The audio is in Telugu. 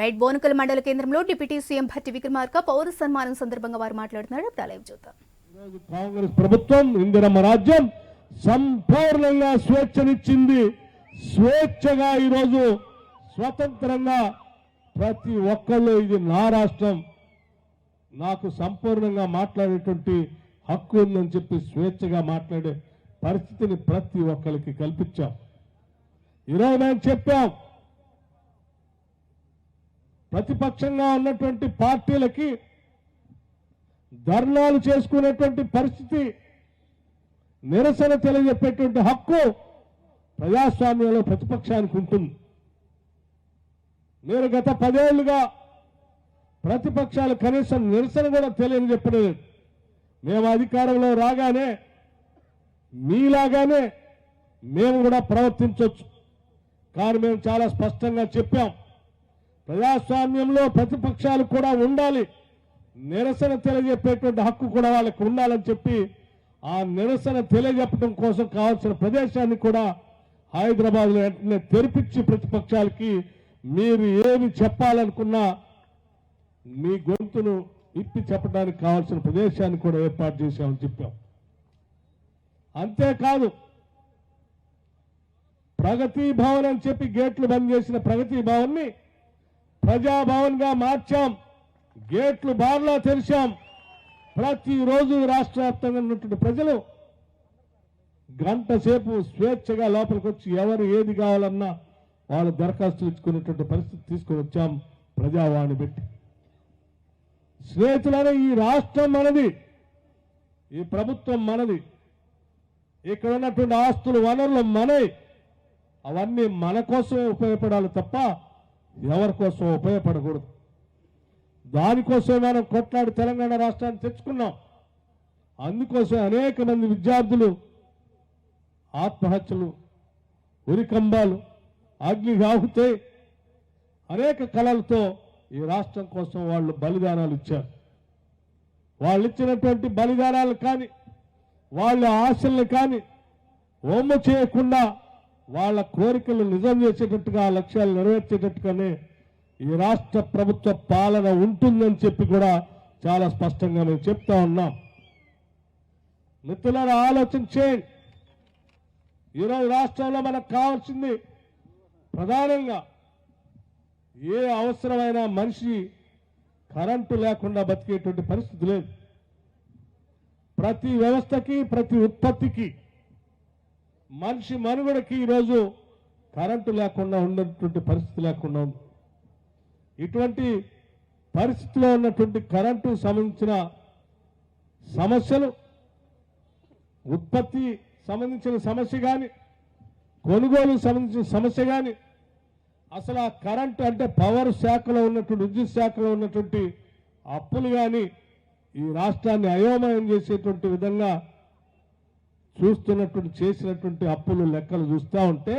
రైట్ బోనకల్ మండల కేంద్రంలో డిప్యూటీ సీఎం భట్టి విక్రమార్క పౌర సన్మానం సందర్భంగా వారు మాట్లాడుతున్నారు. ఇప్పుడు లైవ్ చూద్దాం కాంగ్రెస్ ప్రభుత్వం ఇందిరమ్మ రాజ్యం సంపూర్ణంగా స్వేచ్ఛనిచ్చింది. స్వేచ్ఛగా ఈరోజు స్వతంత్రంగా ప్రతి ఒక్కళ్ళు ఇది నా రాష్ట్రం. నాకు సంపూర్ణంగా మాట్లాడేటువంటి హక్కు ఉందని చెప్పి స్వేచ్ఛగా మాట్లాడే పరిస్థితిని ప్రతి ఒక్కరికి కల్పించాం. ఈరోజు మేము చెప్పాం ప్రతిపక్షంగా ఉన్నటువంటి పార్టీలకి ధర్నాలు చేసుకునేటువంటి పరిస్థితి నిరసన తెలియజెప్పేటువంటి హక్కు ప్రజాస్వామ్యంలో ప్రతిపక్షానికి ఉంటుంది. మీరు గత పదేళ్ళుగా ప్రతిపక్షాలు కనీసం నిరసన కూడా తెలియని చెప్పలేదు మేము అధికారంలో రాగానే మీలాగానే మేము కూడా ప్రవర్తించవచ్చు కానీ మేము చాలా స్పష్టంగా చెప్పాం. ప్రజాస్వామ్యంలో ప్రతిపక్షాలు కూడా ఉండాలి. నిరసన తెలియజెప్పేటువంటి హక్కు కూడా వాళ్ళకి ఉండాలని చెప్పి ఆ నిరసన తెలియజెప్పడం కోసం కావాల్సిన ప్రదేశాన్ని కూడా హైదరాబాద్లో వెంటనే తెరిపించి ప్రతిపక్షాలకి మీరు ఏమి చెప్పాలనుకున్నా మీ గొంతును ఇప్పి చెప్పడానికి కావాల్సిన ప్రదేశాన్ని కూడా ఏర్పాటు చేశామని చెప్పాం. అంతేకాదు ప్రగతి భవన్ అని చెప్పి గేట్లు బంద్ చేసిన ప్రగతి భవన్ని ప్రజాభవన్గా ప్రజాభవన్గా మార్చాం. గేట్లు బార్లా తెరిచాం. ప్రతిరోజు రాష్ట్ర వ్యాప్తంగా ఉన్నటువంటి ప్రజలు గంట సేపు స్వేచ్ఛగా లోపలికి వచ్చి ఎవరు ఏది కావాలన్నా వాళ్ళు దరఖాస్తు ఇచ్చుకునేటువంటి పరిస్థితి తీసుకొని వచ్చాం ప్రజావాణి పెట్టి. స్నేహితులనే ఈ రాష్ట్రం మనది ఈ ప్రభుత్వం మనది. ఇక్కడ ఉన్నటువంటి ఆస్తులు వనరులు మనవి అవన్నీ మన కోసం ఉపయోగపడాలి తప్ప ఎవరికోసం ఉపయోగపడకూడదు? దానికోసం మనం కొట్లాడి తెలంగాణ రాష్ట్రాన్ని తెచ్చుకున్నాం. అందుకోసం అనేక మంది విద్యార్థులు ఆత్మహత్యలు ఉరికంబాలు అగ్నికి అనేక కళలతో ఈ రాష్ట్రం కోసం వాళ్ళు బలిదానాలు ఇచ్చారు. వాళ్ళు ఇచ్చినటువంటి బలిదానాలు కానీ వాళ్ళ ఆశల్ని కానీ ఒమ్ము చేయకుండా వాళ్ళ కోరికలు నిజం చేసేటట్టుగా ఆ లక్ష్యాలు నెరవేర్చేటట్టుగానే ఈ రాష్ట్ర ప్రభుత్వ పాలన ఉంటుందని చెప్పి కూడా చాలా స్పష్టంగా మేము చెప్తా ఉన్నాం. మిత్రులారా ఆలోచన చేయండి. ఈరోజు రాష్ట్రంలో మనకు కావాల్సింది ప్రధానంగా ఏ అవసరమైన మనిషి కరెంటు లేకుండా బతికేటువంటి పరిస్థితి లేదు. ప్రతి వ్యవస్థకి ప్రతి ఉత్పత్తికి మనిషి మనుగడకి ఈరోజు కరెంటు లేకుండా ఉన్నటువంటి పరిస్థితి లేకుండా ఉంది. ఇటువంటి పరిస్థితిలో ఉన్నటువంటి కరెంటు సంబంధించిన సమస్యలు ఉత్పత్తి సంబంధించిన సమస్య కానీ కొనుగోలు సంబంధించిన సమస్య కానీ అసలు ఆ కరెంటు అంటే పవర్ శాఖలో ఉన్నటువంటి విద్యుత్ శాఖలో ఉన్నటువంటి అప్పులు కానీ ఈ రాష్ట్రాన్ని అయోమయం చేసేటువంటి విధంగా చూస్తున్నటువంటి చేసినటువంటి అప్పులు లెక్కలు చూస్తూ ఉంటే